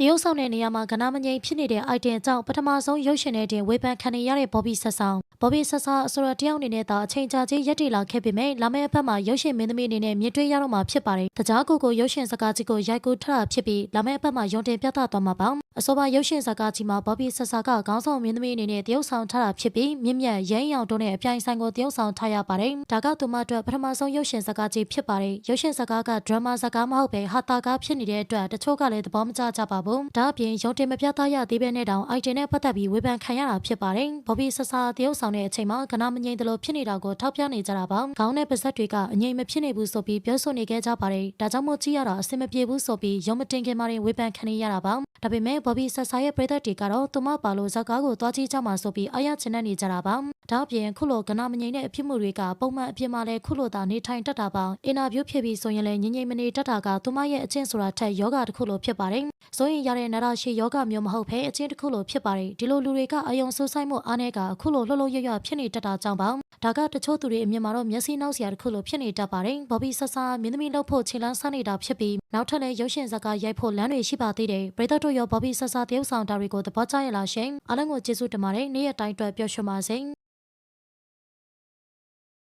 တရုတ်ဆောင်တဲ့နေရာမှာကနာမငိမ့်ဖြစ်နေတဲ့ item အကြောင့်ပထမဆုံးရုပ်ရှင်တဲ့တင်ဝေဖန်ခံနေရတဲ့ Bobby ဆက်ဆောင် Bobby ဆက်ဆောင်အဆိုတော်တယောက်အနေနဲ့သာအချိန်ကြာကြီးရက်တည်လာခဲ့ပေမဲ့လာမယ့်အပတ်မှာရုပ်ရှင်မင်းသမီးအနေနဲ့မြင်တွေ့ရတော့မှာဖြစ်ပါတယ်။တကြားကိုကိုရုပ်ရှင်စကားကြီးကိုရိုက်ကူးထတာဖြစ်ပြီးလာမယ့်အပတ်မှာရုံတင်ပြသသွားမှာပါ။အဆိုပါရုပ်ရှင်စကားကြီးမှာ Bobby ဆက်ဆောင်ကခေါင်းဆောင်မင်းသမီးအနေနဲ့တရုတ်ဆောင်ထားတာဖြစ်ပြီးမြင့်မြတ်ရင်းရောင်တို့နဲ့အပြိုင်ဆိုင်ကိုတရုတ်ဆောင်ထားရပါတယ်။ဒါကသူမအတွက်ပထမဆုံးရုပ်ရှင်စကားကြီးဖြစ်ပါတယ်။ရုပ်ရှင်စကားကဒရမာစကားမဟုတ်ပဲဟာတာကားဖြစ်နေတဲ့အတွက်တချို့ကလည်းသဘောမကျကြပါဘူး။ဒါအပြင်ရုံတင်မပြသရသေးပဲနဲ့တောင် item နဲ့ပတ်သက်ပြီးဝေဖန်ခံရတာဖြစ်ပါတယ်။ Bobby ဆက်ဆောင်တရုတ်ဆောင်တဲ့အချိန်မှာကနာမငိမ့်တယ်လို့ဖြစ်နေတာကိုထောက်ပြနေကြတာပါ။ခေါင်းနဲ့ပါးစပ်တွေကအငိမ့်မဖြစ်နေဘူးဆိုပြီးပြောဆိုနေခဲ့ကြပါတယ်။ဒါကြောင့်မို့ကြည့်ရတာအဆင်မပြေဘူးဆိုပြီးရုံမတင်ခင်မှာတင်ဝေဖန်ခံနေရတာပါ။ဒါပေမဲ့ Bobby ဆက်ဆောင်ရဲ့ပရိသတ်တွေကတော့သူမပါလို့ဇာတ်ကားကိုသွားကြည့်ကြမှာဆိုပြီးအားရချင်တဲ့နေကြတာပါ။ ဒါအပြင်ခုလိုကနာမငိမ့်တဲ့အဖြစ်မှုတွေကပုံမှန်အပြင်မှာလည်းခုလိုသာနေထိုင်တတ်တာပါ။အင်တာဗျူးဖြစ်ပြီးဆိုရင်လည်းငြိမ့်ငြိမ့်မနေတတ်တာကသူမရဲ့အချင်းဆိုတာထက်ယောဂတစ်ခုလိုဖြစ်ပါတယ်။ဆိုရင်ရတဲ့နာရရှိယောဂမျိုးမဟုတ်ဘဲအချင်းတစ်ခုလိုဖြစ်ပါတယ်။ဒီလိုလူတွေကအယုံဆူဆိုင်မှုအားနည်းကခုလိုလှုပ်လှုပ်ရွရွဖြစ်နေတတ်တာကြောင့်ပါ။ဒါကတချို့သူတွေအမြင်မှာတော့မျက်စိနှောက်စရာတစ်ခုလိုဖြစ်နေတတ်ပါတယ်။ဘော်ဘီဆဆာမင်းသမီးလုပ်ဖို့ခြေလန်းဆန်းနေတာဖြစ်ပြီးနောက်ထပ်လည်းရုပ်ရှင်ဇာတ်ကားရိုက်ဖို့လမ်းတွေရှိပါသေးတယ်။ပရိသတ်တို့ရောဘော်ဘီဆဆာတရုပ်ဆောင်တာတွေကိုသဘောကျရလားရှင်။အားလုံးကိုကျေးဇူးတင်ပါတယ်။နေ့ရက်တိုင်းအတွက်ပျော်ရွှင်ပါစေ။